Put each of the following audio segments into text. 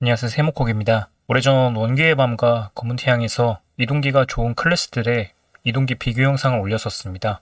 안녕하세요 세모콕입니다. 오래전 원기의 밤과 검은 태양에서 이동기가 좋은 클래스들의 이동기 비교 영상을 올렸었습니다.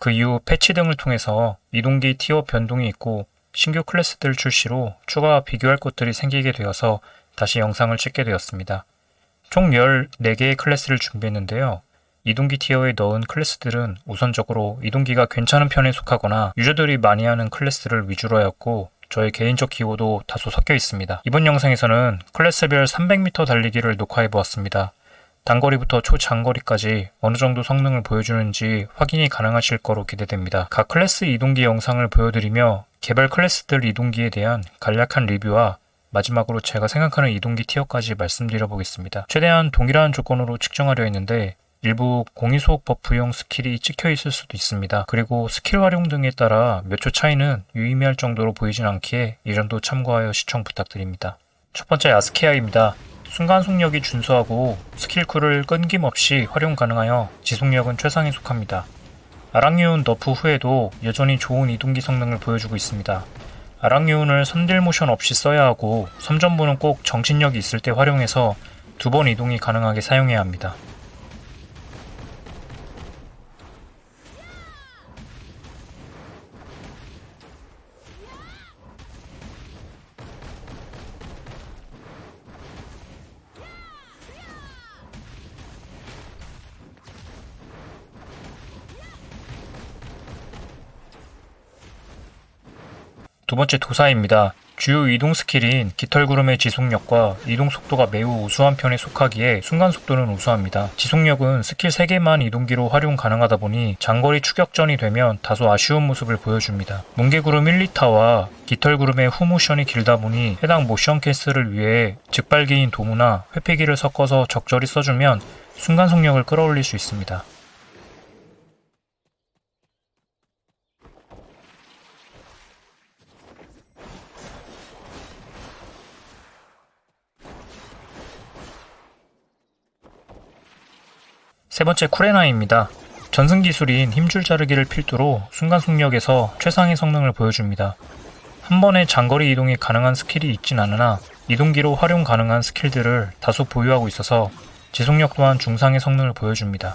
그 이후 패치 등을 통해서 이동기 티어 변동이 있고 신규 클래스들 출시로 추가 비교할 것들이 생기게 되어서 다시 영상을 찍게 되었습니다. 총 14개의 클래스를 준비했는데요. 이동기 티어에 넣은 클래스들은 우선적으로 이동기가 괜찮은 편에 속하거나 유저들이 많이 하는 클래스를 위주로 하였고 저의 개인적 기호도 다소 섞여 있습니다. 이번 영상에서는 클래스별 300m 달리기를 녹화해 보았습니다. 단거리부터 초장거리까지 어느 정도 성능을 보여주는지 확인이 가능하실 거로 기대됩니다. 각 클래스 이동기 영상을 보여드리며 개별 클래스들 이동기에 대한 간략한 리뷰와 마지막으로 제가 생각하는 이동기 티어까지 말씀드려 보겠습니다. 최대한 동일한 조건으로 측정하려 했는데 일부 공이소속 버프용 스킬이 찍혀 있을 수도 있습니다. 그리고 스킬 활용 등에 따라 몇 초 차이는 유의미할 정도로 보이진 않기에 이 점도 참고하여 시청 부탁드립니다. 첫 번째 아스케아입니다. 순간 속력이 준수하고 스킬쿨을 끊김없이 활용 가능하여 지속력은 최상에 속합니다. 아랑유운 너프 후에도 여전히 좋은 이동기 성능을 보여주고 있습니다. 아랑유운을 선딜 모션 없이 써야 하고 섬전부는 꼭 정신력이 있을 때 활용해서 두 번 이동이 가능하게 사용해야 합니다. 두 번째 도사입니다. 주요 이동 스킬인 깃털구름의 지속력과 이동 속도가 매우 우수한 편에 속하기에 순간 속도는 우수합니다. 지속력은 스킬 3개만 이동기로 활용 가능하다 보니 장거리 추격전이 되면 다소 아쉬운 모습을 보여줍니다. 뭉게구름 1리타와 깃털구름의 후모션이 길다 보니 해당 모션 캐스를 위해 즉발기인 도무나 회피기를 섞어서 적절히 써주면 순간 속력을 끌어올릴 수 있습니다. 세 번째 쿠레나입니다. 전승 기술인 힘줄 자르기를 필두로 순간 속력에서 최상의 성능을 보여줍니다. 한 번에 장거리 이동이 가능한 스킬이 있진 않으나 이동기로 활용 가능한 스킬들을 다소 보유하고 있어서 지속력 또한 중상의 성능을 보여줍니다.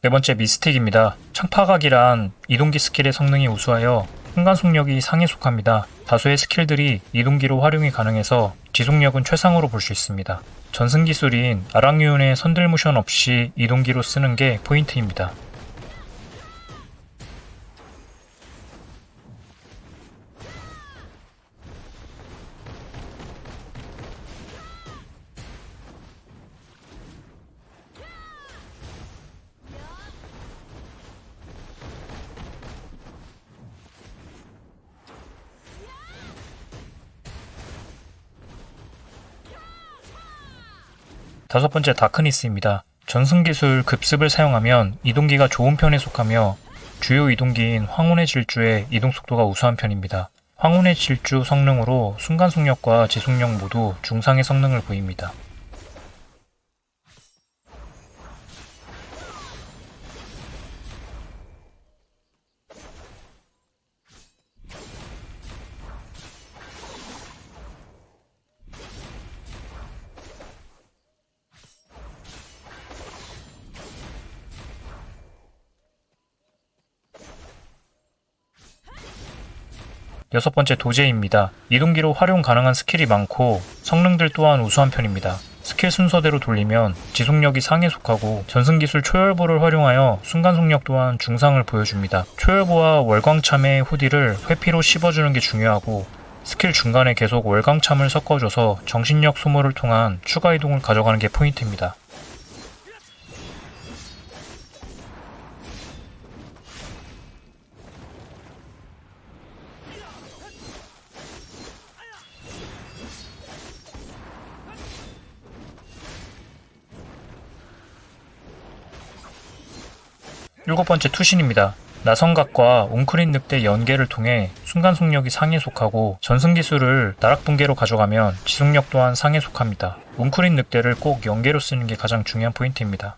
네 번째 미스틱입니다. 창파각이란 이동기 스킬의 성능이 우수하여 순간 속력이 상에 속합니다. 다수의 스킬들이 이동기로 활용이 가능해서 지속력은 최상으로 볼 수 있습니다. 전승 기술인 아랑유운의 선들 모션 없이 이동기로 쓰는 게 포인트입니다. 다섯 번째 다크니스입니다. 전승 기술 급습을 사용하면 이동기가 좋은 편에 속하며 주요 이동기인 황혼의 질주의 이동 속도가 우수한 편입니다. 황혼의 질주 성능으로 순간 속력과 지속력 모두 중상의 성능을 보입니다. 여섯 번째 도제입니다. 이동기로 활용 가능한 스킬이 많고 성능들 또한 우수한 편입니다. 스킬 순서대로 돌리면 지속력이 상에 속하고 전승기술 초열보를 활용하여 순간 속력 또한 중상을 보여줍니다. 초열보와 월광참의 후디를 회피로 씹어주는 게 중요하고 스킬 중간에 계속 월광참을 섞어줘서 정신력 소모를 통한 추가 이동을 가져가는 게 포인트입니다. 일곱 번째 투신입니다. 나성각과 웅크린 늑대 연계를 통해 순간 속력이 상에 속하고 전승 기술을 나락 붕괴로 가져가면 지속력 또한 상에 속합니다. 웅크린 늑대를 꼭 연계로 쓰는 게 가장 중요한 포인트입니다.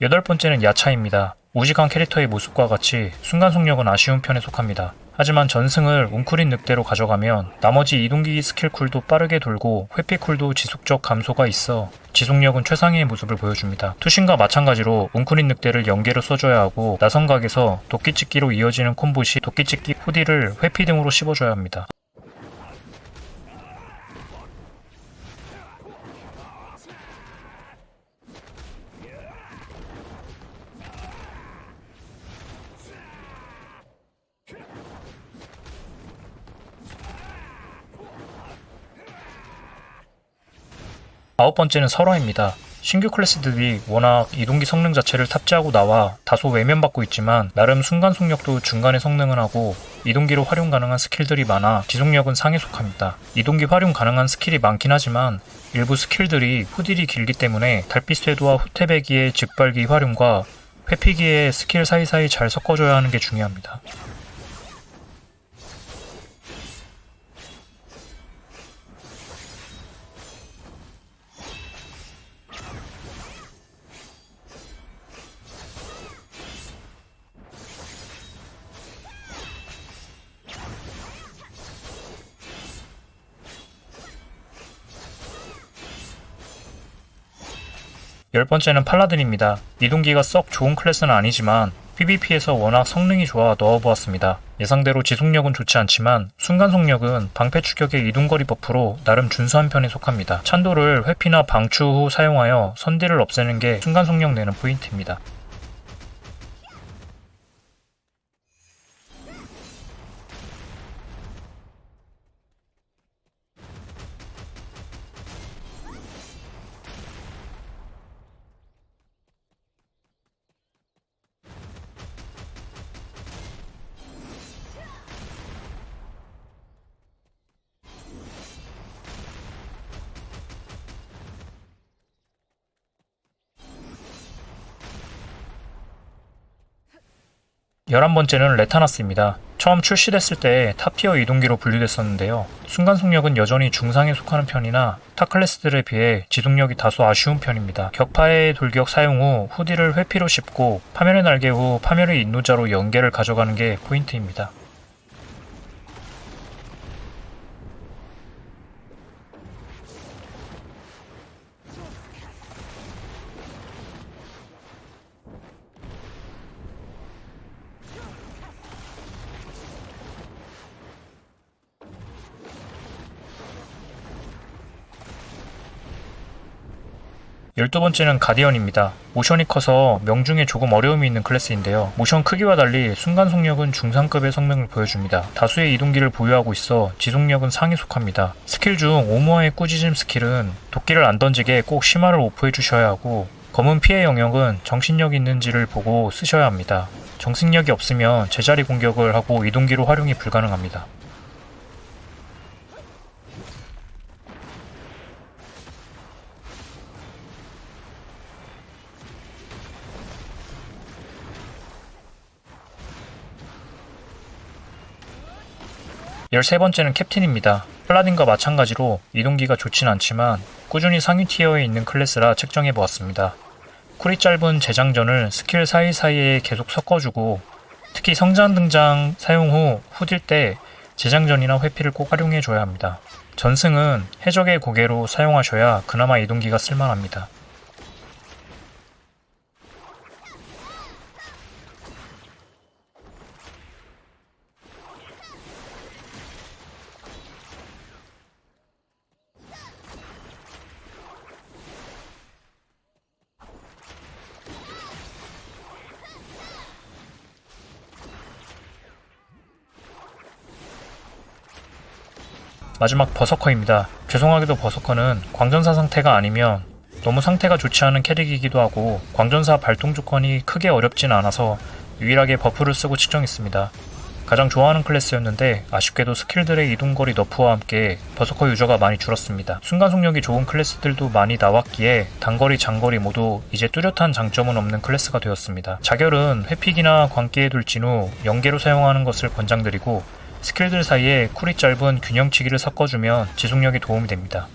여덟 번째는 야차입니다. 우직한 캐릭터의 모습과 같이 순간 속력은 아쉬운 편에 속합니다. 하지만 전승을 웅크린 늑대로 가져가면 나머지 이동기기 스킬 쿨도 빠르게 돌고 회피 쿨도 지속적 감소가 있어 지속력은 최상의 모습을 보여줍니다. 투신과 마찬가지로 웅크린 늑대를 연계로 써줘야 하고 나성각에서 도끼찍기로 이어지는 콤보 시 도끼찍기 후디를 회피 등으로 씹어줘야 합니다. 아홉 번째는 설화입니다. 신규 클래스들이 워낙 이동기 성능 자체를 탑재하고 나와 다소 외면받고 있지만 나름 순간 속력도 중간에 성능을 하고 이동기로 활용 가능한 스킬들이 많아 지속력은 상에 속합니다. 이동기 활용 가능한 스킬이 많긴 하지만 일부 스킬들이 후딜이 길기 때문에 달빛 쇄도와 후퇴배기의 즉발기 활용과 회피기의 스킬 사이사이 잘 섞어줘야 하는 게 중요합니다. 열 번째는 팔라딘입니다. 이동기가 썩 좋은 클래스는 아니지만 PVP에서 워낙 성능이 좋아 넣어보았습니다. 예상대로 지속력은 좋지 않지만 순간 속력은 방패 추격의 이동거리 버프로 나름 준수한 편에 속합니다. 찬도를 회피나 방추 후 사용하여 선딜을 없애는 게 순간 속력 내는 포인트입니다. 열한 번째는 레타나스입니다. 처음 출시됐을 때 탑티어 이동기로 분류됐었는데요. 순간 속력은 여전히 중상에 속하는 편이나 타 클래스들에 비해 지속력이 다소 아쉬운 편입니다. 격파의 돌격 사용 후 후디를 회피로 씹고 파멸의 날개 후 파멸의 인노자로 연계를 가져가는 게 포인트입니다. 열두 번째는 가디언입니다. 모션이 커서 명중에 조금 어려움이 있는 클래스인데요. 모션 크기와 달리 순간 속력은 중상급의 성능을 보여줍니다. 다수의 이동기를 보유하고 있어 지속력은 상에 속합니다. 스킬 중 오모아의 꾸짖음 스킬은 도끼를 안 던지게 꼭 심화를 오프해 주셔야 하고 검은 피해 영역은 정신력 있는지를 보고 쓰셔야 합니다. 정신력이 없으면 제자리 공격을 하고 이동기로 활용이 불가능합니다. 열세 번째는 캡틴입니다. 플라딘과 마찬가지로 이동기가 좋진 않지만 꾸준히 상위 티어에 있는 클래스라 책정해 보았습니다. 쿨이 짧은 재장전을 스킬 사이사이에 계속 섞어주고 특히 성장 등장 사용 후 후딜 때 재장전이나 회피를 꼭 활용해 줘야 합니다. 전승은 해적의 고개로 사용하셔야 그나마 이동기가 쓸만합니다. 마지막 버서커입니다. 죄송하게도 버서커는 광전사 상태가 아니면 너무 상태가 좋지 않은 캐릭이기도 하고 광전사 발동 조건이 크게 어렵진 않아서 유일하게 버프를 쓰고 측정했습니다. 가장 좋아하는 클래스였는데 아쉽게도 스킬들의 이동거리 너프와 함께 버서커 유저가 많이 줄었습니다. 순간 속력이 좋은 클래스들도 많이 나왔기에 단거리, 장거리 모두 이제 뚜렷한 장점은 없는 클래스가 되었습니다. 자결은 회픽이나 광기의 돌진 후 연계로 사용하는 것을 권장드리고 스킬들 사이에 쿨이 짧은 균형치기를 섞어주면 지속력에 도움이 됩니다.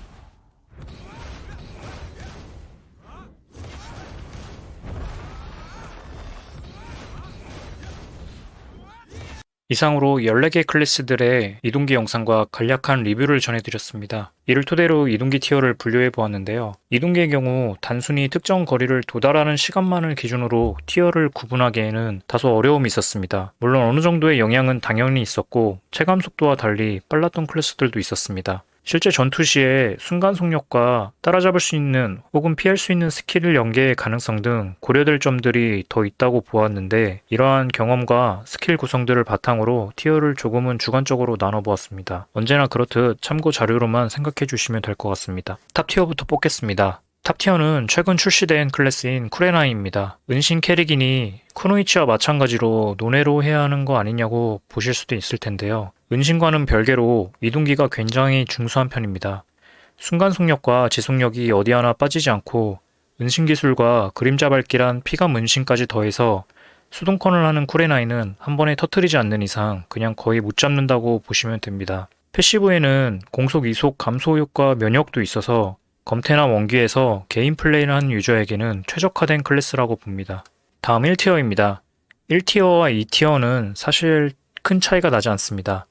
이상으로 14개 클래스들의 이동기 영상과 간략한 리뷰를 전해드렸습니다. 이를 토대로 이동기 티어를 분류해 보았는데요. 이동기의 경우 단순히 특정 거리를 도달하는 시간만을 기준으로 티어를 구분하기에는 다소 어려움이 있었습니다. 물론 어느 정도의 영향은 당연히 있었고 체감 속도와 달리 빨랐던 클래스들도 있었습니다. 실제 전투 시에 순간 속력과 따라잡을 수 있는 혹은 피할 수 있는 스킬을 연계의 가능성 등 고려될 점들이 더 있다고 보았는데 이러한 경험과 스킬 구성들을 바탕으로 티어를 조금은 주관적으로 나눠보았습니다. 언제나 그렇듯 참고 자료로만 생각해 주시면 될 것 같습니다. 탑 티어부터 뽑겠습니다. 탑티어는 최근 출시된 클래스인 쿠레나이입니다. 은신 캐릭이니 쿠노이치와 마찬가지로 논외로 해야 하는 거 아니냐고 보실 수도 있을 텐데요. 은신과는 별개로 이동기가 굉장히 중수한 편입니다. 순간 속력과 지속력이 어디 하나 빠지지 않고 은신 기술과 그림자 밟기란 피감 은신까지 더해서 수동컨을 하는 쿠레나이는 한 번에 터트리지 않는 이상 그냥 거의 못 잡는다고 보시면 됩니다. 패시브에는 공속 이속 감소 효과 면역도 있어서 검태나 원기에서 개인 플레이를 하는 유저에게는 최적화된 클래스라고 봅니다. 다음 1티어입니다. 1티어와 2티어는 사실 큰 차이가 나지 않습니다.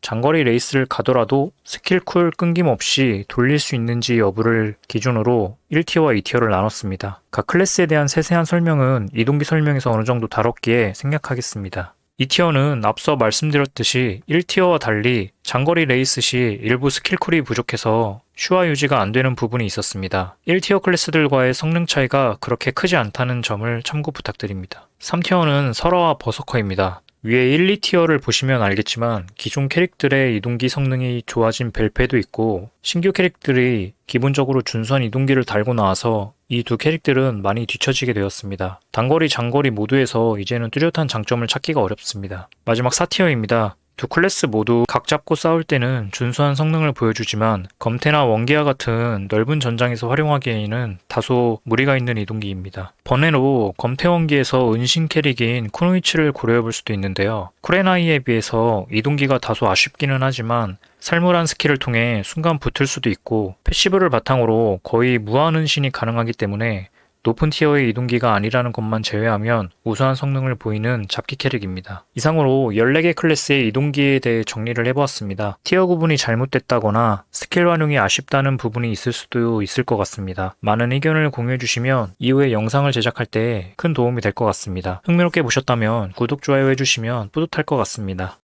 장거리 레이스를 가더라도 스킬 쿨 끊김없이 돌릴 수 있는지 여부를 기준으로 1티어와 2티어를 나눴습니다. 각 클래스에 대한 세세한 설명은 이동기 설명에서 어느 정도 다뤘기에 생략하겠습니다. 2티어는 앞서 말씀드렸듯이 1티어와 달리 장거리 레이스 시 일부 스킬쿨이 부족해서 슈화 유지가 안 되는 부분이 있었습니다. 1티어 클래스들과의 성능 차이가 그렇게 크지 않다는 점을 참고 부탁드립니다. 3티어는 설화와 버서커입니다. 위에 1, 2티어를 보시면 알겠지만 기존 캐릭들의 이동기 성능이 좋아진 벨페도 있고 신규 캐릭들이 기본적으로 준수한 이동기를 달고 나와서 이 두 캐릭들은 많이 뒤처지게 되었습니다. 단거리, 장거리 모두에서 이제는 뚜렷한 장점을 찾기가 어렵습니다. 마지막 4티어입니다. 두 클래스 모두 각 잡고 싸울 때는 준수한 성능을 보여주지만 검태나 원기와 같은 넓은 전장에서 활용하기에는 다소 무리가 있는 이동기입니다. 번외로 검태 원기에서 은신 캐릭인 쿠노이치를 고려해볼 수도 있는데요. 쿠레나이에 비해서 이동기가 다소 아쉽기는 하지만 살물한 스킬을 통해 순간 붙을 수도 있고 패시브를 바탕으로 거의 무한 은신이 가능하기 때문에 높은 티어의 이동기가 아니라는 것만 제외하면 우수한 성능을 보이는 잡기 캐릭입니다. 이상으로 14개 클래스의 이동기에 대해 정리를 해보았습니다. 티어 구분이 잘못됐다거나 스킬 활용이 아쉽다는 부분이 있을 수도 있을 것 같습니다. 많은 의견을 공유해주시면 이후에 영상을 제작할 때 큰 도움이 될 것 같습니다. 흥미롭게 보셨다면 구독, 좋아요 해주시면 뿌듯할 것 같습니다.